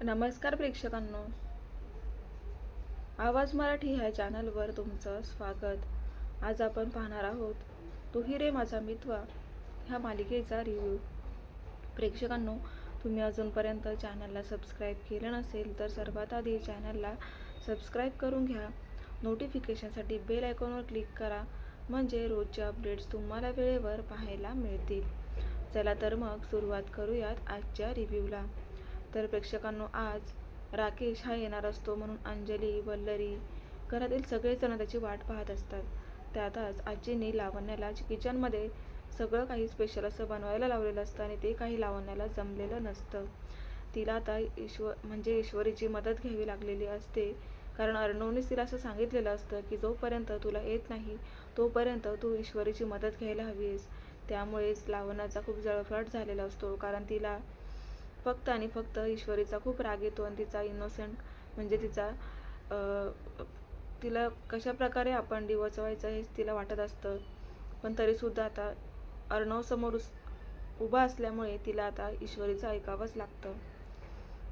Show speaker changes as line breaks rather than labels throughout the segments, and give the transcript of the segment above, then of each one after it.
नमस्कार प्रेक्षकांनो. आवाज मराठी ह्या चॅनलवर तुमचं स्वागत. आज आपण पाहणार आहोत तुही रे माझा मित्वा ह्या मालिकेचा रिव्ह्यू प्रेक्षकांनो तुम्ही अजूनपर्यंत चॅनलला सबस्क्राईब केलं नसेल तर सर्वात आधी चॅनलला सबस्क्राईब करून घ्या. नोटिफिकेशनसाठी बेल आयकॉनवर क्लिक करा. म्हणजे रोजचे अपडेट्स तुम्हाला वेळेवर पाहायला मिळतील. चला तर मग सुरुवात करूयात आजच्या रिव्ह्यूला तर प्रेक्षकांनो आज राकेश हा येणार असतो म्हणून अंजली वल्लरी घरातील सगळेजण त्याची वाट पाहत असतात. त्यातच आजींनी लावण्याला किचनमध्ये सगळं काही स्पेशल असं बनवायला लावलेलं असतं आणि ते काही लावण्याला जमलेलं नसतं. तिला आता ईश्वर म्हणजे ईश्वरीची मदत घ्यावी लागलेली असते. कारण अर्णवनेच तिला असं सांगितलेलं असतं की जोपर्यंत तुला येत नाही तोपर्यंत तू ईश्वरीची मदत घ्यायला हवीस. त्यामुळेच लावण्याचा खूप जळफळाट झालेला असतो. कारण तिला फक्त आणि फक्त ईश्वरीचा खूप राग येतो आणि तिचा इनोसेंट म्हणजे तिचा तिला कशा प्रकारे आपण डिवचवायचं हेच तिला वाटत असतं. पण तरीसुद्धा आता अर्णव समोर उभा असल्यामुळे तिला आता ईश्वरीचं ऐकावंच लागतं.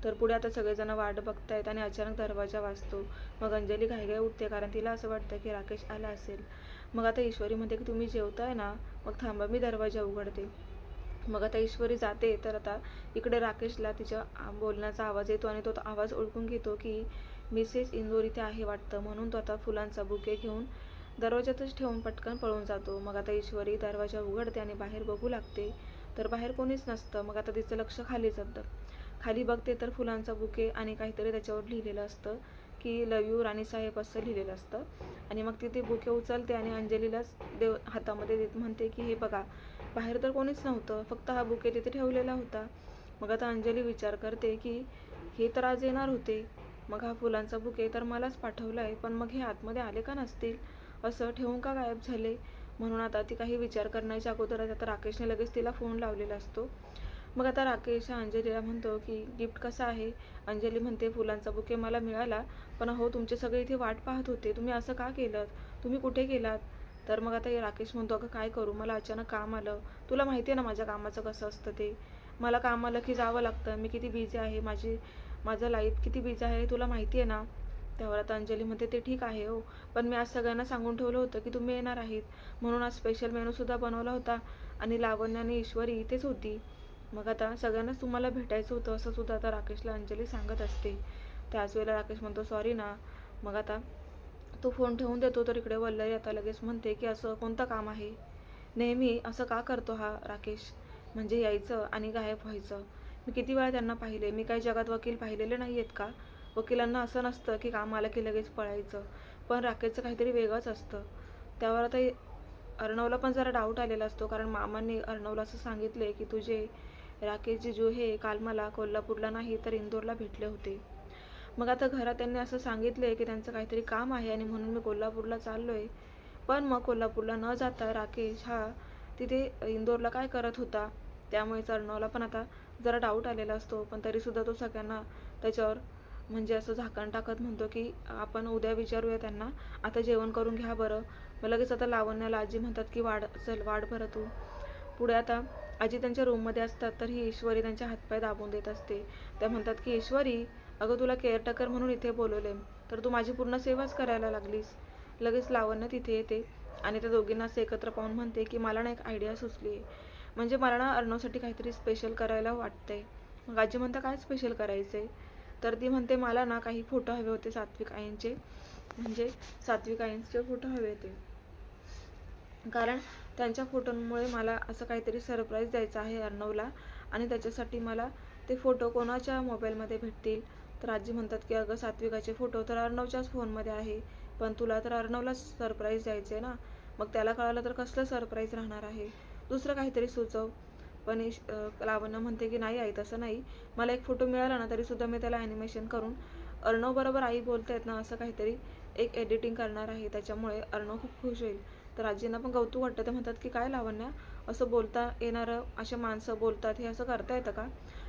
तर पुढे आता सगळेजण वाट बघतायत आणि अचानक दरवाजा वाजतो. मग अंजली घाईघाई उठते कारण तिला असं वाटतं की राकेश आला असेल. मग आता ईश्वरी म्हणते की तुम्ही जेवताय ना मग थांबा मी दरवाजा उघडते. मग आता ईश्वरी जाते तर आता इकडे राकेशला तिच्या बोलण्याचा आवाज येतो आणि तो तो आवाज ओळखून घेतो की मिसेस इंदोर इथे आहे वाटतं. म्हणून तो आता फुलांचा बुके घेऊन दरवाज्यातच ठेवून पटकन पळून जातो. मग आता ईश्वरी दरवाजा उघडते आणि बाहेर बघू लागते. तर बाहेर कोणीच नसतं. मग आता तिचं लक्ष खाली जातं. खाली बघते तर फुलांचा बुके आणि काहीतरी त्याच्यावर लिहिलेलं असतं की लव यू राणीसाहेब असं लिहिलेलं असतं. आणि मग ती ते बुके उचलते आणि अंजलीलाच देव हातामध्ये देत म्हणते की हे बघा बाहेर तर कोणीच नव्हतं. फक्त हा बुके तिथे ठेवलेला होता. मग आता अंजली विचार करते की हे तर आज येणार होते. मग हा फुलांचा बुके तर मलाच पाठवला आहे पण मग हे आतमध्ये आले का नसतील? असं ठेवून का गायब झाले? म्हणून आता ती काही विचार करण्याच्या अगोदरच आता राकेशने लगेच तिला फोन लावलेला असतो. मग आता राकेश अंजलीला म्हणतो की गिफ्ट कसं आहे? अंजली म्हणते फुलांचा बुके मला मिळाला पण हो तुमचे सगळे इथे वाट पाहत होते. तुम्ही असं का केलं? तुम्ही कुठे गेलात? तर मग आता राकेश म्हणतो अगं काय करू? मला अचानक काम आलं. तुला माहिती आहे ना माझ्या कामाचं कसं असतं ते? मला काम आलं की जावं लागतं. मी किती बिझी आहे. माझी माझं लाईफ किती बिझी आहे तुला माहिती आहे ना? त्यावर आता अंजली म्हणते ते ठीक आहे हो. पण मी आज सगळ्यांना सांगून ठेवलं होतं की तुम्ही येणार आहेत. म्हणून आज स्पेशल मेनूसुद्धा बनवला होता आणि लावण्य आणि ईश्वरी इथेच होती. मग आता सगळ्यांनाच तुम्हाला भेटायचं होतं असं सुद्धा आता राकेशला अंजली सांगत असते. त्याच वेळेला राकेश म्हणतो सॉरी ना. मग आता तू फोन ठेवून देतो तर इकडे वल्लरी आता लगेच म्हणते की असं कोणतं काम आहे? नेहमी असं का करतो हा राकेश? म्हणजे यायचं आणि गायब व्हायचं. मी किती वेळा त्यांना पाहिले मी काही जगात वकील पाहिलेले नाही आहेत का? वकिलांना असं नसतं की काम आलं की लगेच पळायचं. पण राकेशचं काहीतरी वेगळंच असतं. त्यावर आता अर्णवला पण जरा डाऊट आलेला असतो कारण मामांनी अर्णवला असं सांगितले की तुझे राकेश जिजू हे काल मला कोल्हापूरला नाही तर इंदोरला भेटले होते. मग आता घरात त्यांनी असं सांगितले की त्यांचं काहीतरी काम आहे आणि म्हणून मी कोल्हापूरला चाललो आहे पण मग कोल्हापूरला न जाता राकेश हा तिथे इंदोरला काय करत होता? त्यामुळे अर्णवला पण आता जरा डाऊट आलेला असतो. पण तरीसुद्धा तो सगळ्यांना त्याच्यावर म्हणजे असं झाकण टाकत म्हणतो की आपण उद्या विचारूया त्यांना. आता जेवण करून घ्या बरं. मग लगेच आता लावण्याला आजी म्हणतात की वाढ चल वाढ बरं तू. पुढे आता आजी त्यांच्या रूममध्ये असतात तर ही ईश्वरी त्यांच्या हातपाय दाबून देत असते. त्या म्हणतात की ईश्वरी अगं तुला केअरटेकर म्हणून इथे बोलवले तर तू माझी पूर्ण सेवाच करायला लागलीस. लगेच लावण्य तिथे येते. आणि त्या दोघींना असं एकत्र पाहून म्हणते की मला ना एक आयडिया सुचली आहे. म्हणजे मला ना अर्णवसाठी काहीतरी स्पेशल करायला वाटतंय. मग आजी म्हणता काय स्पेशल करायचं आहे तर ती म्हणते मला ना काही फोटो हवे होते सात्विक आईंचे. म्हणजे सात्विक आईंचे फोटो हवे होते. कारण त्यांच्या फोटोंमुळे मला असं काहीतरी सरप्राईज द्यायचं आहे अर्णवला. आणि त्याच्यासाठी मला ते फोटो कोणाच्या मोबाईलमध्ये भेटतील? तर आजी म्हणतात की अगं सात्विकाचे फोटो तर अर्णवच्याच फोनमध्ये आहे पण तुला तर अर्णवलाच सरप्राईज द्यायचं आहे ना? मग त्याला कळालं तर कसलं सरप्राईज राहणार आहे? दुसरं काहीतरी सुचव. पण ईश लावण्य म्हणते की नाही आई तसं नाही. मला एक फोटो मिळाला ना तरीसुद्धा मी त्याला ॲनिमेशन करून अर्णव बरोबर आई बोलतायत ना असं काहीतरी एक एडिटिंग करणार आहे. त्याच्यामुळे अर्णव खूप खुश होईल. तर आजींना पण कौतुक वाटतं. ते म्हणतात की काय लावण्या? असं बोलता येणारं असे माणसं बोलतात हे असं करता येतं का?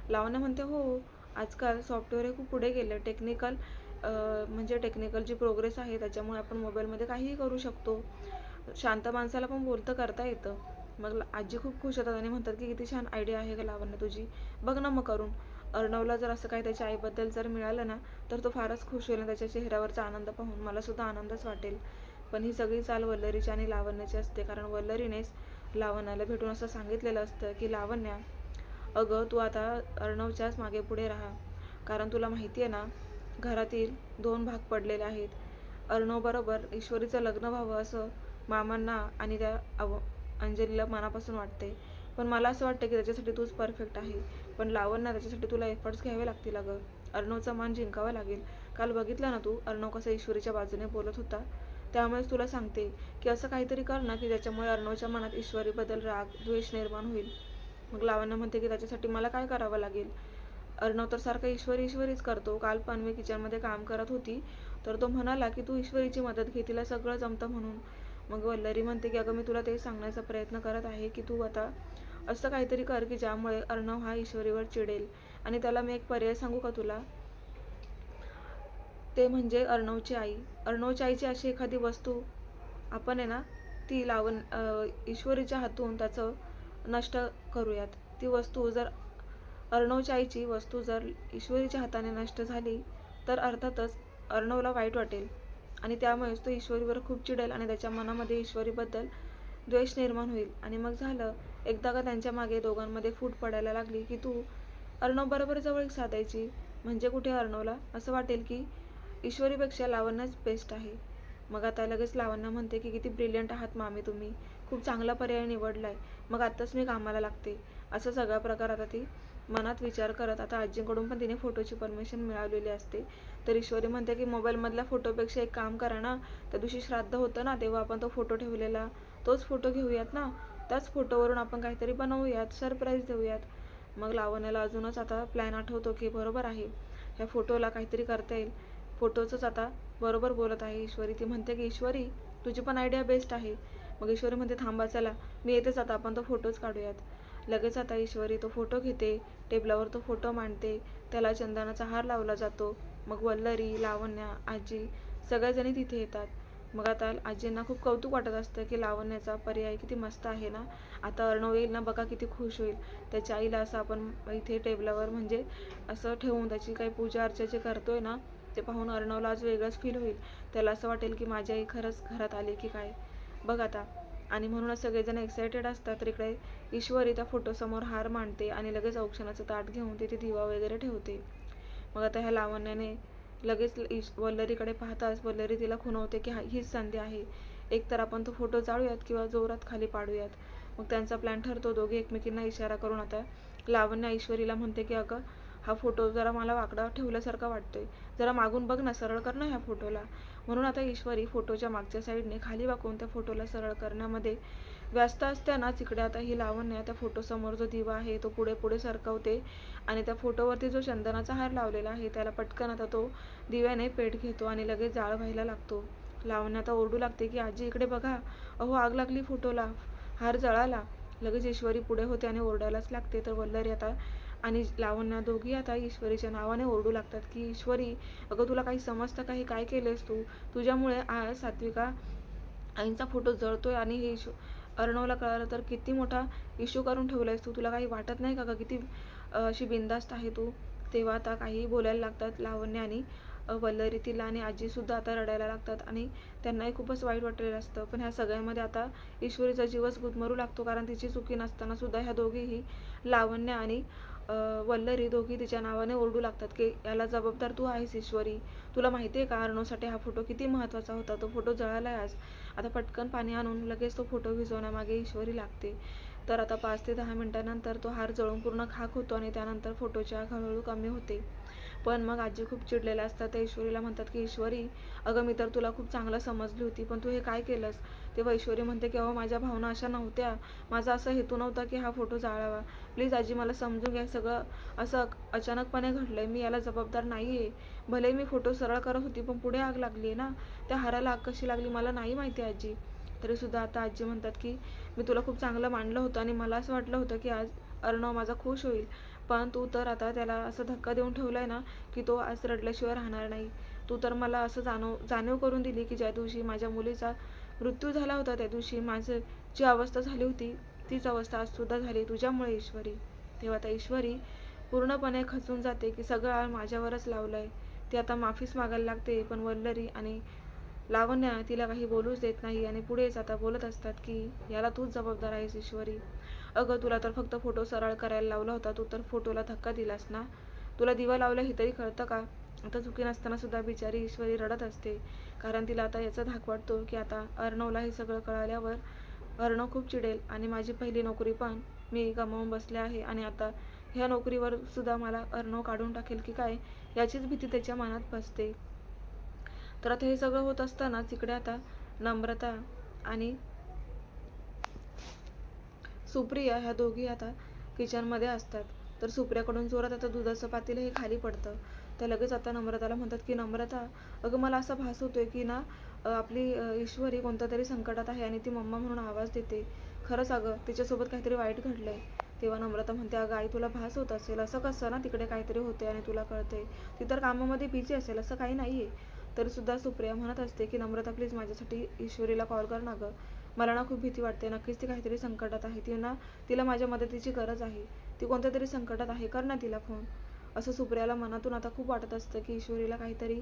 लावण्या म्हणते हो आजकाल सॉफ्टवेअर हे खूप पुढे गेलं. टेक्निकल म्हणजे टेक्निकल जी प्रोग्रेस आहे त्याच्यामुळे आपण मोबाईलमध्ये काहीही करू शकतो. शांत माणसाला पण बोलतं करता येतं. मग आजी खूप खुश होतात आणि म्हणतात की किती छान आयडिया आहे का लावण्य तुझी. बघ ना मग करून. अर्णवला जर असं काही त्याच्या आईबद्दल जर मिळालं ना तर तो फारच खुश होईल त्याच्या चेहऱ्यावरचा आनंद पाहून मला सुद्धा आनंदच वाटेल. पण ही सगळी चाल वल्लरीची आणि लावण्याची असते. कारण वल्लरीनेच लावण्याला भेटून असं सांगितलेलं असतं की लावण्या अगं तू आता अर्णवच्याच मागे पुढे राहा. कारण तुला माहिती आहे ना घरातील दोन भाग पडलेले आहेत. अर्णवबरोबर ईश्वरीचं लग्न व्हावं असं मामांना आणि त्या अव अंजलीला मनापासून वाटते पण मला असं वाटतं की त्याच्यासाठी तूच परफेक्ट आहे. पण लावण्य त्याच्यासाठी तुला एफर्ट्स घ्यावे लागतील अगं. अर्णवचा मान जिंकावा लागेल. काल बघितलं ना तू अर्णव कसं ईश्वरीच्या बाजूने बोलत होता? त्यामुळेच तुला सांगते की असं काहीतरी कर ना की ज्याच्यामुळे अर्णवच्या मनात ईश्वरीबद्दल राग द्वेष निर्माण होईल. मग लावण्य म्हणते की त्याच्यासाठी मला काय करावं लागेल? अर्णव तर सारखा ईश्वरी ईश्वरीच करतो. काल पण मी किचनमध्ये काम करत होती. तर तो म्हणाला की तू ईश्वरीची मदत घे तिला सगळं जमतं म्हणून. मग वल्लरी म्हणते की अगं मी तुला ते सांगण्याचा प्रयत्न करत आहे की तू आता असं काहीतरी कर की ज्यामुळे अर्णव हा ईश्वरीवर चिडेल. आणि त्याला मी एक पर्याय सांगू का तुला? ते म्हणजे अर्णवची आई. अर्णवच्या आईची अशी एखादी वस्तू आपण आहे ना ती लावण ईश्वरीच्या हातून त्याचं नष्ट करूयात. ती वस्तू जर अर्णवच्याईची वस्तू जर ईश्वरीच्या हाताने नष्ट झाली तर अर्थातच अर्णवला वाईट वाटेल. आणि त्यामुळेच तो ईश्वरीवर खूप चिडेल आणि त्याच्या मनामध्ये ईश्वरीबद्दल द्वेष निर्माण होईल. आणि मग झालं एकदा का त्यांच्या मागे दोघांमध्ये फूट पडायला लागली की तू अर्णव बरोबर जवळ साधायची. म्हणजे कुठे अर्णवला? असं वाटेल की ईश्वरीपेक्षा लावणच बेस्ट आहे. मग आता लगेच लावण्य म्हणते की किती ब्रिलियंट आहात मामी तुम्ही. खूप चांगला पर्याय निवडलाय. मग आत्ताच मी कामाला लागते. असा सगळा प्रकार आता ती मनात विचार करत आता आजींकडून पण तिने फोटोची परमिशन मिळवलेली असते. तर ईश्वरी म्हणते की मोबाईलमधल्या फोटोपेक्षा एक काम करा ना. त्या दिवशी श्राद्ध होतं ना तेव्हा आपण तो फोटो ठेवलेला. तोच फोटो घेऊयात ना. त्याच फोटोवरून आपण काहीतरी बनवूयात. सरप्राईज देऊयात. मग लावण्याला अजूनच आता प्लॅन आठवतो की बरोबर आहे. ह्या फोटोला काहीतरी करता येईल. फोटोचंच आता बरोबर बोलत आहे ईश्वरी. ती म्हणते की ईश्वरी तुझी पण आयडिया बेस्ट आहे. मग ईश्वरी म्हणते थांबा चला. मी येतेच आता. आपण तो फोटोच काढूयात. लगेच आता ईश्वरी तो फोटो घेते. टेबलावर तो फोटो मांडते. त्याला चंदनाचा हार लावला जातो. मग वल्लरी लावण्या आजी सगळ्याजणी तिथे येतात. मग आता आजींना खूप कौतुक वाटत असतं की लावण्याचा पर्याय किती मस्त आहे ना? आता अर्णव येईल ना? बघा किती खुश होईल. त्याच्या आईला असं आपण इथे टेबलावर म्हणजे असं ठेवून त्याची काही पूजा अर्चा जे करतोय ना ते पाहून अर्णवला आज वेगळंच फील होईल. त्याला असं वाटेल की माझी आई खरंच घरात आली की काय? बघ आता. आणि म्हणूनच सगळेजण एक्सायटेड असतात. तर इकडे ईश्वरी त्या फोटोसमोर हार मांडते आणि लगेच औक्षणाचं ताट घेऊन तिथे दिवा वगैरे ठेवते. मग आता ह्या लावण्याने लगेच ईश वल्लरीकडे पाहताच वल्लरी तिला खुणवते की हा हीच संधी आहे. एक तर आपण तो फोटो जाळूयात किंवा जोरात खाली पाडूयात. मग त्यांचा प्लॅन ठरतो दोघे एकमेकींना इशारा करून आता लावण्य ईश्वरीला म्हणते की अगं हा फोटो जरा मला वाकडा ठेवल्यासारखा वाटतोय. जरा मागून बघ ना सरळ कर ना ह्या फोटोला. म्हणून आता ईश्वरी फोटोच्या मागच्या साईडने खाली वाकून त्या फोटोला सरळ करण्यामध्ये व्यस्त असतानाच इकडे आता ही लावण्या त्या फोटोसमोर जो दिवा आहे तो पुढे पुढे सरकवते आणि त्या फोटोवरती जो चंदनाचा हार लावलेला आहे त्याला पटकन आता तो दिव्याने पेट घेतो आणि लगेच जाळ व्हायला लागतो. लावण्या आता ओरडू लागते की आजी इकडे बघा. अहो आग लागली फोटोला. हार जळाला. लगेच ईश्वरी पुढे होते आणि ओरडायलाच लागते. तर वल्लरी आता आणि लावण्या दोघी आता ईश्वरीच्या नावाने ओरडू लागतात की ईश्वरी अगं तुला काही समजतं काही काय केलेस तू? तुझ्यामुळे आज सात्विका आईंचा फोटो जळतोय आणि हे इशू अर्णवला कळालं तर किती मोठा इश्यू करून ठेवलायस तू? तुला काही वाटत नाही का ग? किती अशी बिंदास्त आहे तू? तेव्हा आता काही बोलायला लागतात लावण्य आणि वल्लरी तिला आणि आजीसुद्धा आता रडायला लागतात आणि त्यांनाही खूपच वाईट वाटलेलं असतं. पण ह्या सगळ्यामध्ये आता ईश्वरीचा जीवच गुदमरू लागतो कारण तिची चुकी नसताना सुद्धा ह्या दोघीही लावण्य आणि वल्लरी दोघी तिच्या नावाने ओरडू लागतात की याला जबाबदार तू आहेस ईश्वरी. तुला माहिती आहे का अर्णवसाठी हा फोटो किती महत्त्वाचा होता? तो फोटो जळाला आहे आज. आता पटकन पाणी आणून लगेच तो फोटो भिजवण्यामागे ईश्वरी लागते. तर आता पाच ते दहा मिनिटानंतर तो हार जळून पूर्ण खाक होतो आणि त्यानंतर फोटोची आग हळूहळू कमी होते. पण मग आजी खूप चिडलेल्या असतात. त्या ईश्वरीला म्हणतात की ईश्वरी अगं मी तर तुला खूप चांगलं समजली होती पण तू हे काय केलंस? तेव्हा ऐश्वरी म्हणते की अहो माझ्या भावना अशा नव्हत्या. माझा असा हेतू नव्हता की हा फोटो जाळावा. प्लीज आजी मला समजून घ्या. सगळं असं अचानकपणे घडलंय. मी याला जबाबदार नाही आहे भले मी फोटो सरळ करत होती पण पुढे आग लागली आहे ना. त्या हाराला आग कशी लागली मला नाही माहिती आजी. तरी सुद्धा आता आजी म्हणतात की मी तुला खूप चांगलं मानलं होतं आणि मला असं वाटलं होतं की आज अर्णव माझा खुश होईल. पण तू तर आता त्याला असं धक्का देऊन ठेवलाय ना की तो आज रडल्याशिवाय राहणार नाही. तू तर मला असं जाणव जाणीव करून दिली की ज्या दिवशी माझ्या मुलीचा मृत्यू झाला होता त्या दिवशी. माझं जी अवस्था झाली होती तीच अवस्था आज सुद्धा झाली तुझ्यामुळे ईश्वरी. तेव्हा आता ईश्वरी पूर्णपणे खचून जाते की सगळं आळ माझ्यावरच लावलंय. ती आता माफीच मागायला लागते पण वल्लरी आणि लावण्य तिला काही बोलूच देत नाही आणि पुढेच आता बोलत असतात की याला तूच जबाबदार आहेस ईश्वरी. अगं तुला तर फक्त फोटो सरळ करायला लावला होता. तू तर फोटोला धक्का दिलास ना? तुला दिवा लावला हे तरी कळतं का? आता चुकी नसताना सुद्धा बिचारी ईश्वरी रडत असते. कारण तिला आता याचा धाक वाटतो की आता अर्णवला हे सगळं कळाल्यावर अर्णव खूप चिडेल आणि माझी पहिली नोकरी पण मी गमावून बसले आहे आणि आता ह्या नोकरीवर सुद्धा मला अर्णव काढून टाकेल की काय याचीच भीती त्याच्या मनात बसते. तर आता हे सगळं होत असताना तिकडे आता नम्रता आणि सुप्रिया ह्या दोघी आता किचनमध्ये असतात. तर सुप्रियाकडून जोरात आता दुधाचं पातेलं हे खाली पडतं. तर लगेच आता नम्रताला म्हणतात की नम्रता अगं मला असा भास होतोय की ना आपली ईश्वरी कोणत्या तरी संकटात आहे आणि ती मम्मा म्हणून आवाज देते. खरंच अगं तिच्यासोबत काहीतरी वाईट घडलंय. तेव्हा नम्रता म्हणते अगं आई तुला भास होत असेल असं कसं ना तिकडे काहीतरी होते आणि तुला कळते ती तर कामामध्ये बिझी असेल असं काही नाहीये. तरी सुद्धा सुप्रिया म्हणत असते की नम्रता प्लीज माझ्यासाठी ईश्वरीला कॉल कर ना गं. मला ना खूप भीती वाटते. नक्कीच ती काहीतरी संकटात आहे. ती ना तिला माझ्या मदतीची गरज आहे. ती कोणत्या तरी संकटात आहे कर ना तिला फोन असं सुप्रियाला मनातून आता खूप वाटत असतं की ईश्वरीला काहीतरी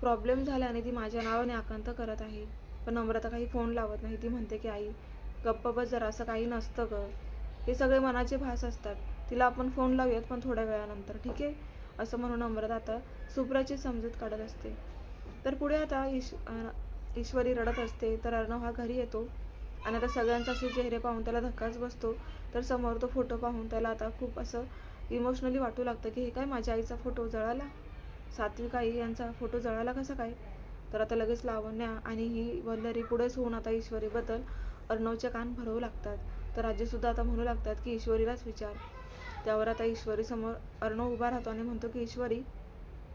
प्रॉब्लेम झाला आणि ती माझ्या नावाने आकांत करत आहे. पण नम्रता काही फोन लावत नाही. ती म्हणते की आई गप्प बस जरा असं काही नसतं ग. हे सगळे मनाचे भास असतात. तिला आपण फोन लावूयात पण थोड्या वेळानंतर ठीक आहे? असं म्हणून नम्रता आता सुप्राची समजूत काढत असते. तर पुढे आता ईश ईश्वरी रडत असते तर अर्णव हा घरी येतो. आणि आता सगळ्यांचा असे चेहरे पाहून त्याला धक्काच बसतो. तर समोर तो फोटो पाहून त्याला आता खूप असं इमोशनली वाटू लागतं की हे काय माझ्या आईचा फोटो जळाला? सात्विक आई यांचा फोटो जळाला कसा काय? तर आता लगेच लावण्या आणि ही वल्लरी पुढेच होऊन आता ईश्वरीबद्दल अर्णवचे कान भरवू लागतात. तर आजीसुद्धा आता म्हणू लागतात की ईश्वरीलाच विचार. त्यावर आता ईश्वरी समोर अर्णव उभा राहतो आणि म्हणतो की ईश्वरी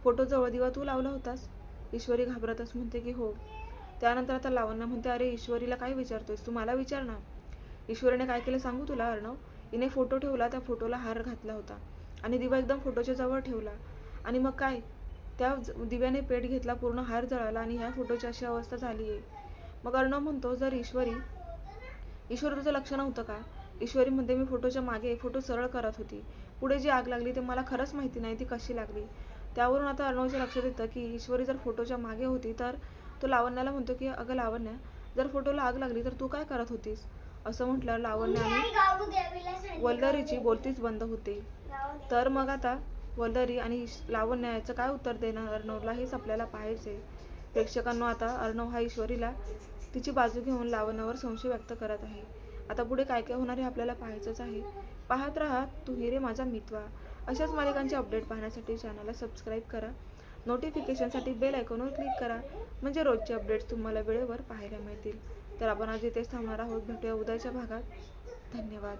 फोटो जवळ दिवा तू लावला होतास? ईश्वरी घाबरतच म्हणते की हो. त्यानंतर आता लावण्या म्हणते अरे ईश्वरीला काय विचारतोयस? तू मला विचार ना. ईश्वरीने काय केलं सांगू तुला अर्णव? हिने फोटो ठेवला त्या फोटोला हार घातला होता. आणि दिवा एकदम फोटोच्या जवळ ठेवला. आणि मग काय? त्या दिव्याने पेट घेतला पूर्ण हार जळाला आणि ह्या फोटोची अशी अवस्था झाली आहे मग अर्णव म्हणतो जर ईश्वरी ईश्वर तुझं लक्ष नव्हतं का? ईश्वरी म्हणते मी फोटोच्या मागे फोटो सरळ करत होती. पुढे जी आग लागली ते मला खरंच माहिती नाही ती कशी लागली? त्यावरून आता अर्णवच्या लक्षात येतं की ईश्वरी जर फोटोच्या मागे होती तर तो लावण्याला म्हणतो की अगं लावण्या जर फोटोला आग लागली तर तू काय करत होतीस? असं म्हटल्यावर लावण्य आणि वल्लरीची बोलतीच बंद होते. तर मग आता वल्लरी आणि लावण्य याचं काय उत्तर देणार? अर्णवला हेच आपल्याला पाहायचे प्रेक्षकांना आता अर्णव हा ईश्वरीला तिची बाजू घेऊन लावण्यावर संशय व्यक्त करत आहे. आता पुढे काय काय होणार हे आपल्याला पाहायचंच आहे. पाहत राहा तू हिरे माझा मितवा. अशाच मालिकांचे अपडेट पाहण्यासाठी चॅनलला सबस्क्राईब करा. नोटिफिकेशनसाठी बेल आयकॉनवर क्लिक करा. म्हणजे रोजचे अपडेट्स तुम्हाला वेळेवर पाहायला मिळतील. तर आपण आज इथेच थांबणार आहोत. भेटूया उद्याच्या भागात. धन्यवाद.